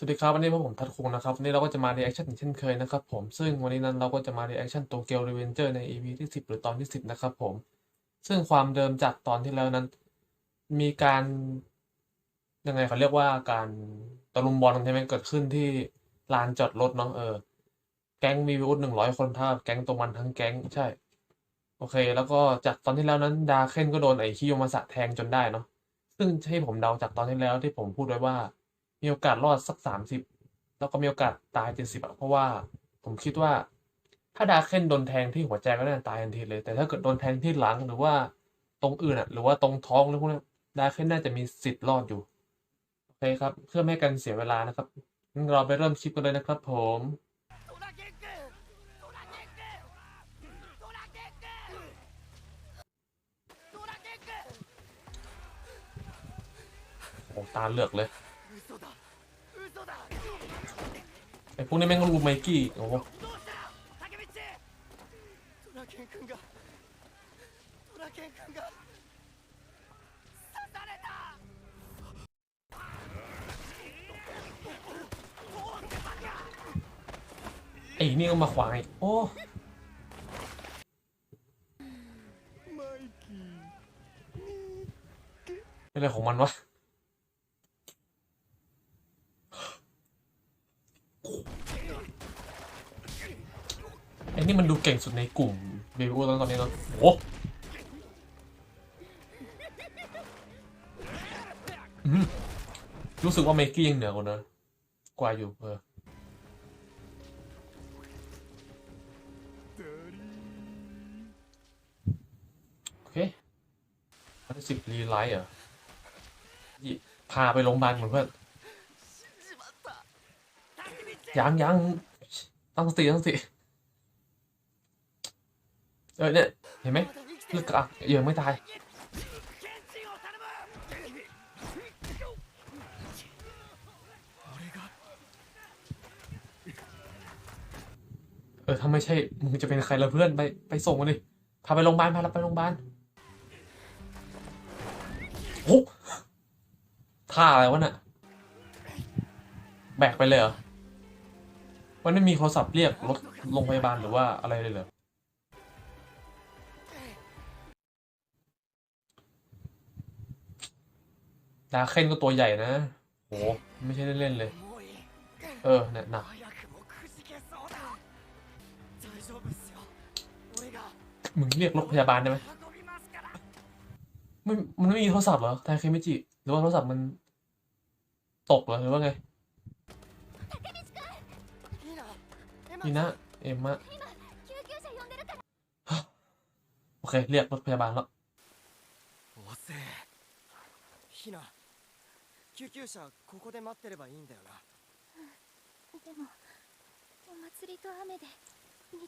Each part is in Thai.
สวัสดีครับวันนี้พวกผมทัดคุงนะครับวันนี้เราก็จะมารีแอคชั่นเช่นเคยนะครับผมซึ่งวันนี้นั้นเราก็จะมารีแอคชั่นโตเกียวรีเวนเจอร์ใน EP ที่ 10 หรือตอนที่ 10 นะครับผม ซึ่งความเดิมจากตอนที่แล้วนั้น มีการยังไงเขาเรียกว่าการตะลุมบอลใช่ไหมเกิดขึ้นที่ลานจอดรถเนาะเออ แก๊งมีวุฒหนึ่งร้อยคนท่าแก๊งตรงมันทั้งแก๊งใช่ โอเค แล้วก็จากตอนที่แล้วนั้น ดาเคนก็โดนไอ้คิโยมาสะแทงจนได้เนาะซึ่งให้ผมเดาจากตอนที่แล้วที่ผมพูดไว้ว่า มีโอกาสรอดสักสามสิบแล้วก็มีโอกาสตายเจ็ดสิบเพราะว่าผมคิดว่า ถ้าดาเคนโดนแทงที่หัวใจก็น่าตายทันทีเลย แต่ถ้าเกิดโดนแทงที่หลังหรือว่าตรงอื่นอะหรือว่าตรงท้องหรือพวกนั้นดาเคนน่าจะมีสิทธิ์รอดอยู่โอเคครับ เพื่อไม่ให้การเสียเวลานะครับเราไปเริ่มคลิปกันเลยนะครับ ผมโอ้ตาเลือกเลย ไอพวกนี้แม่งก็รูไมกี้โอ้โไอ้นี่ก็มาขวางโอ้อะไรของมันวะ งสุดในกลุ่มเบบิโอตอนนี้เนาะโอ้รู้สึกว่าเมกี้ยังเหนือกว่านะ กว่าอยู่เออโอเคพันสิบรีไลท์อะพาไปโรงพยาบาลเหมือนเพื่อนยังยังต้องสติต้องสติ เออเนี่ยเห็นไหมเลือดกลางยังไม่ตายเออถ้าไม่ใช่มึงจะเป็นใครละเพื่อนไปไปส่งมันดิพาไปโรงพยาบาลพาเราไปโรงพยาบาลโอ้ท่าอะไรวะเนี่ยแบกไปเลยเหรอมันไม่มีโทรศัพท์เรียกรถโรงพยาบาลหรือว่าอะไรเลยเหรอ ดาเคนก็ตัวใหญ่นะโหไม่ใช่เล่นๆเลย เออเนี่ยหนักมึงเรียกรถพยาบาลได้ไหมไม่มันไม่มีโทรศัพท์เหรอไาเคไม่จิ หรือว่าโทรศัพท์มัน ตกเหรอหรือว่าไงนี่นะ เอมะโอเค เรียกรถพยาบาลแล้ว 救急車ここで待ってればいいんだよなでもお祭りと雨で道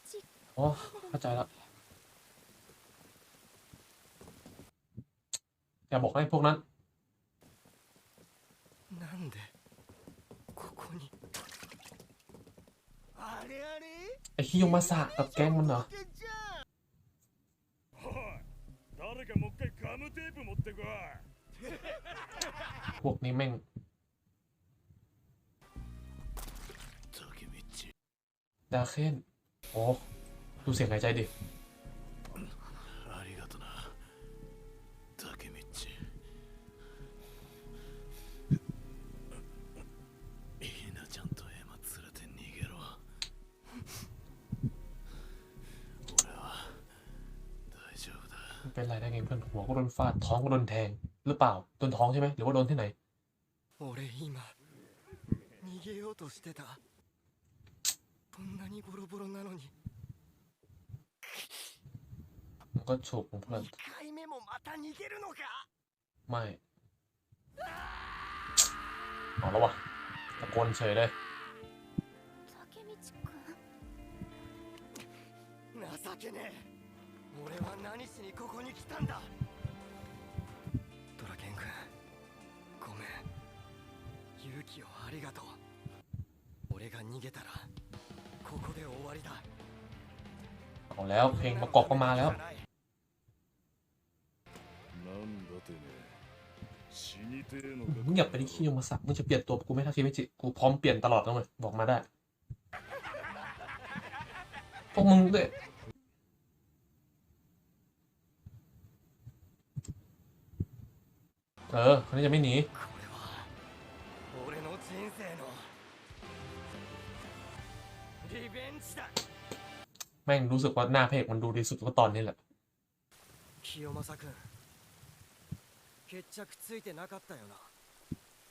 อ๋อ เข้าใจแล้ว อย่าบอกให้พวกนั้น なんでここにあれあれ ไอ้คิโยมาสะกับแก๊งมันเหรอ ケンちゃんおい誰かもう一回ガムテープ持ってこい พวกนี้แม่งดาเคนโอ้ดูเสียงหายใจดิ เป็นไรได้ไงเพื่อนหัวก็โดนฟาด ท้องก็โดนแทง หรือเปล่า โดนท้องใช่ไหม หรือว่าโดนที่ไหน 俺今逃げようとしてたこんなにボロボロなのに มันก็ฉกของเพื่อน 2回目もまた逃げるのか ไม่ เอาแล้ววะตะโกนเฉยเลย 竹道くん情けねえ 俺は何しにここに来たんだドラケン君ごめん勇気をありがとう俺が逃げたらここで終わりだ เอาแล้ว เพลงประกอบก็มาแล้ว なんだてめえ死ん 似てえの มึงอย่าไปที่คิโยมาสะมึงจะเปลี่ยนตัวกูไม่ทักคิมิจิกูพร้อมเปลี่ยนตลอดแล้วเลยบอกมาได้ พวกมึงด้วย เออคนนี้จะไม่หนีแม่งรู้สึกว่าหน้าเพกมันดูดีสุดก็ตอนนี้แหละ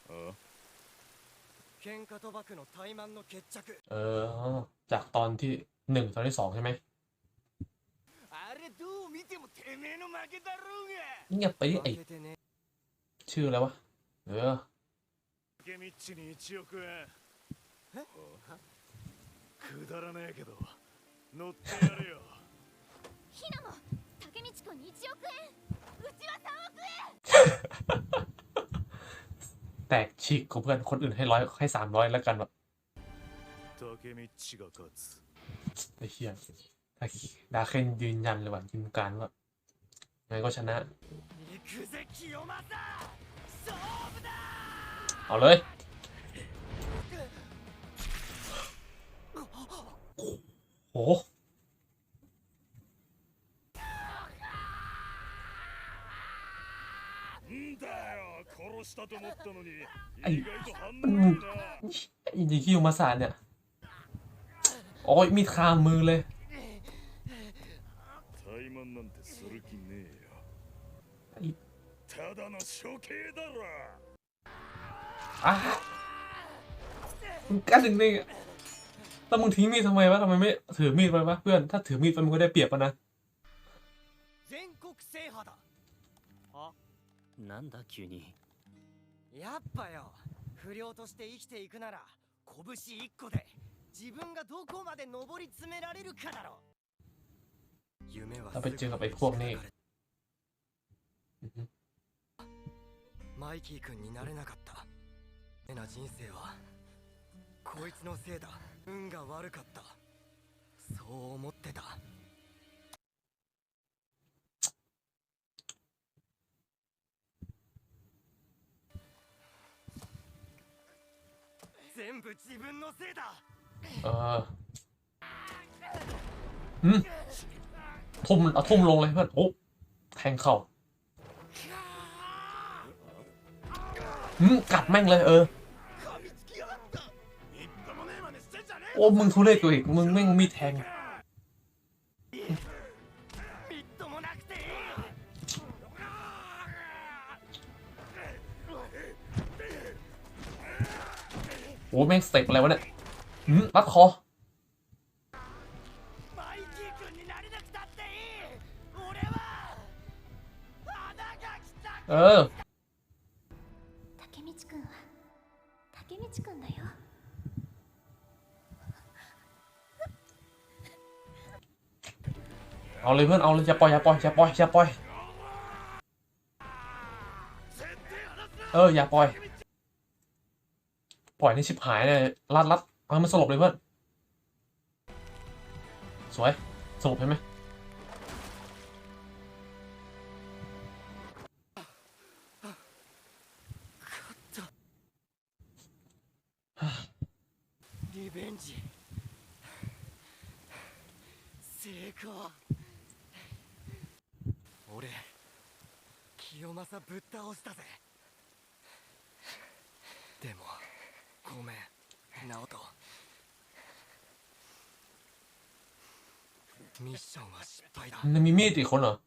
เออเออ จากตอนที่หนึ่งตอนที่สองใช่ไหมเงียบไปไอ้ ชื่ออะไรวะ เออ タケミッチに1億円えあくだらねえけど乗ってやるよヒナも竹道くんに1億円うちは3億円 แตกฉีกของเพื่อนคนอื่นให้ร้อยให้สามร้อยแล้วกันแบบ タケミッチが勝つ ไอ้เหี้ยดาเคนยืนยันเลยว่ายืนการว่าไงก็ชนะ 行くぜ清正勝負だ เอาเลย โอ้ไอ้มันยิงคิวมาสานเนี่ย โอ้ยมีคามือเลย ただの処刑だろ อ้ามึงกันถึงนี่แล้วมึงทิ้งมีดทำไมวะทำไมไม่ถือมีดไปวะเพื่อน ถ้าถือมีดไปมึงก็ได้เปรียบปะนะ 全国制覇だあなんだ急にやっぱよ不良として生きていくなら拳一個で自分がどこまで上り詰められるかだろ夢は เราไปเจอ マイキー君になれなかったえな人生はこいつのせいだ運が悪かったそう思ってた全部自分のせいだ เออหืมทุ่มเอาทุ่มลงเลยเพื่อน โอ้แทงเข่า กัดแม่งเลยเออ โอ้ มึงทุเรศตัวอีก มึงแม่งมีแทง โอ้ แม่งสเต็ปอะไรวะเนี่ยรัดคอ เอาเลยเพื่อน เอาเลยอย่าปล่อยอย่าปล่อยอย่าปล่อยอย่าปล่อย เออ อย่าปล่อย ปล่อยนี่ชิบหายเลยรัดรัดเอาให้มันสลบเลยเพื่อน สวย สลบเห็นไหม リベンジ成功 俺清正ぶっ倒したぜ。でもごめん。直人。ミッションは失敗だ。何見えて mieti, な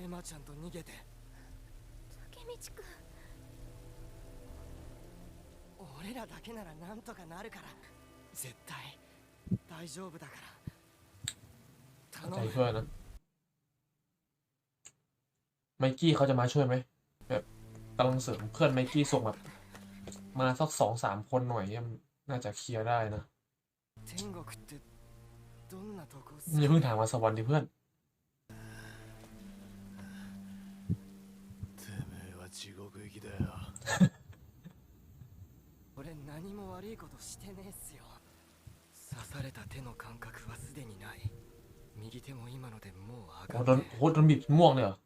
エマちゃんと逃げて。竹道くん俺らだけならなんとかなるから。絶対大丈夫だから。 頼 ใจ む เพื่อนนะ ไมกี้เขาจะมาช่วยไหมแบบกำลังเสริมเพื่อนไมกี้ส่งแบบมาสักสองสามคนหน่อยเนี่ยน่าจะเคลียร์ได้นะ 天国ってどんなとこっす อย่าเพิ่งถามมาสวรรค์ดิเพื่อน てめえは地獄行きだよ俺何も悪いことしてねえっすよ刺された手の感覚はすでにない 右手も今のでもうโอ้上โดがนってโอ้โดนบีบม่วงเลยเหรอ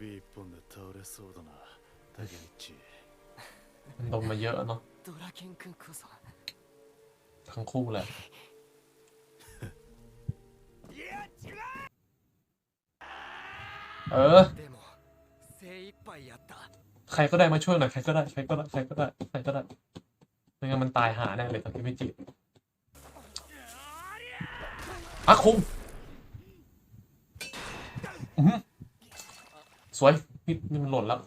指一本で倒れそうだなタケミッチมันโดนมาเยอะเนาะドラケン君こそทั้งคู่แหละเออใครก็ได้มาช่วยหน่อยใครก็ได้ใครก็ได้ใครก็ได้ใครก็ได้ไม่งั้นมันตายหาแน่เลยตอนที่ไม่จีบ ฮัคุ้มสวยนี่นี่มันหล่นแล้ว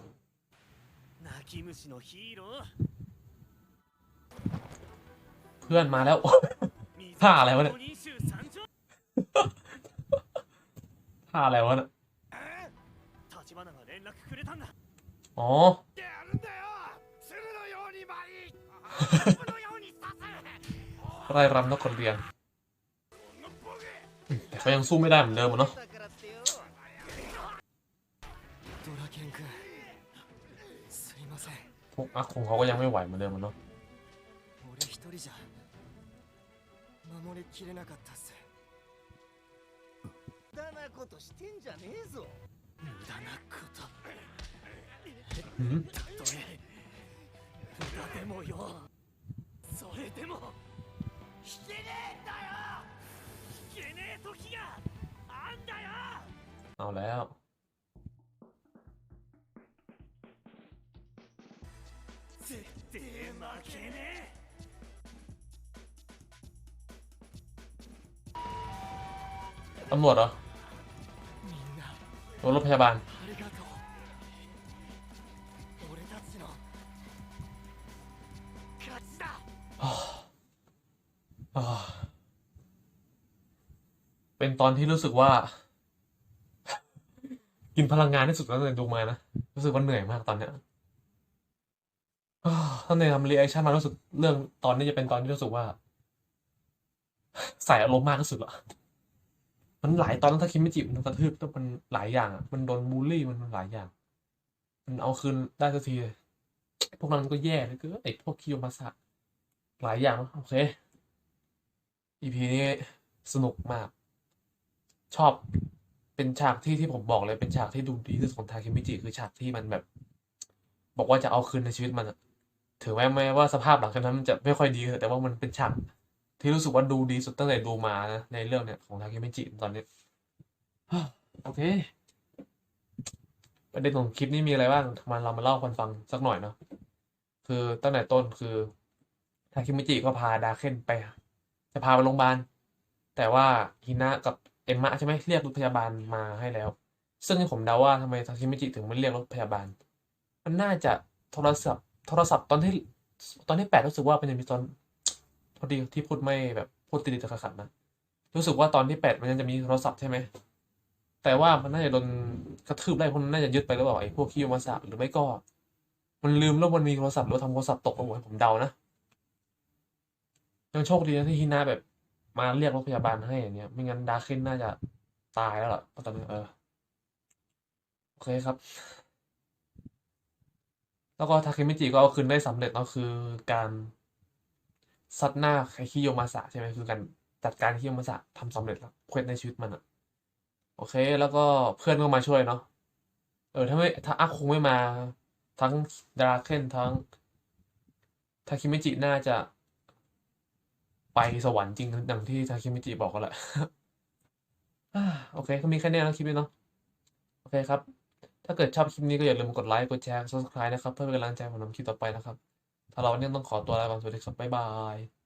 เพื่อนมาแล้วท่าอะไรวะเนี่ยท่าอะไรวะเนี่ยอ๋อไร่รำนกคนเรียน เขายังสู้ไม่ได้เหมือนเดิมเนาะพวกอักคงเขาก็ยังไม่ไหวเหมือนเดิมเนาะうん 時があんだよ เอาแล้ว 絶対負けね ตำรวจเหรอ みんな หรือรถพยาบาล ありがとう俺たちの勝ちだ อ่า เป็นตอนที่รู้สึกว่า กินพลังงานที่สุดตั้งแต่ดูมานะ รู้สึกว่าเหนื่อยมากตอนเนี้ยตั้งแต่ทำรีแอคชั่นมารู้สึกเรื่องตอนนี้จะเป็นตอนที่รู้สึกว่า ใส่อารมณ์มากที่สุดละมันหลายตอนแล้วถ้าคิดไม่จีบมันกระทืบแล้วมันหลายอย่างอะมันโดนบูลลี่มันหลายอย่าง มันเอาคืนได้สักทีพวกนั้นก็แย่เลยก็ไอ้พวกคิโยมาสะหลายอย่างโอเค EP นี้สนุกมาก ชอบเป็นฉากที่ที่ผมบอกเลยเป็นฉากที่ดูดีที่สุดของทาเคมิจิคือฉากที่มันแบบ บอกว่าจะเอาคืนในชีวิตมันถือแม้แม้ว่าสภาพหลังจากนั้นมันจะไม่ค่อยดีแต่ว่ามันเป็นฉากที่รู้สึกว่าดูดีสุดตั้งแต่ดูมานะในเรื่องเนี่ยของทาเคมิจิตอนนี้โอเคประเด็นของคลิปนี้มีอะไรบ้างมาเรามาเล่าคนฟังสักหน่อยเนาะคือตั้งแต่ต้นคือทาเคมิจิก็พาดาเคนไป จะพาไปโรงพยาบาลแต่ว่าฮินะกับ เอมมะใช่ไหมเรียกรถพยาบาลมาให้แล้ว ซึ่งผมเดาว่าทำไมทาคิมิจิถึงไม่เรียกรถพยาบาล มันน่าจะโทรศัพท์โทรศัพท์ตอนที่ตอนที่แปดรู้สึกว่ามันจะมีตอนพอดีที่พูดไม่แบบพูดติดๆขัดๆนะรู้สึกว่าตอนที่แปดมันยังจะมีโทรศัพท์ใช่ไหมแต่ว่ามันน่าจะโดนกระทืบได้พราะมันน่าจะยึดไปหรือเปล่าไอ้พวกคิโยมาสะหรือไม่ก็ มันลืมแล้วมันมีโทรศัพท์หรือทำโทรศัพท์ตกไปหมดผมเดานะยังโชคดีนะที่ฮินาแบบ มาเรียกรถพยาบาลให้อย่างเนี้ย ไม่งั้นดาร์เคนน่าจะตายแล้วล่ะเพราะตอนนี้เออ โอเคครับ แล้วก็ทาเคมิจิก็เอาคืนได้สำเร็จเนาะคือการซัดหน้าไคคิโยมาสะใช่ไหมคือการจัดการคิโยมาสะทำสำเร็จแล้วเควสในชีวิตมันอะโอเค แล้วก็เพื่อนก็มาช่วยเนาะเออถ้าไม่ถ้าอาคุงไม่มาทั้งดาร์เคนทั้งทาเคมิจิน่าจะ ไปสวรรค์จริงดังที่ทาคิมิจิบอกก็แหละโอเค ก็มีแค่นี้นะคลิปนี้เนาะโอเคครับ ถ้าเกิดชอบคลิปนี้ก็อย่าลืมกดไลค์ กดแชร์ subscribe นะครับ เพื่อเป็นกำลังใจผมทำคลิปต่อไปนะครับ ถ้าเราเนี่ยต้องขอตัวลาไปก่อนสวัสดีครับ บ๊ายบาย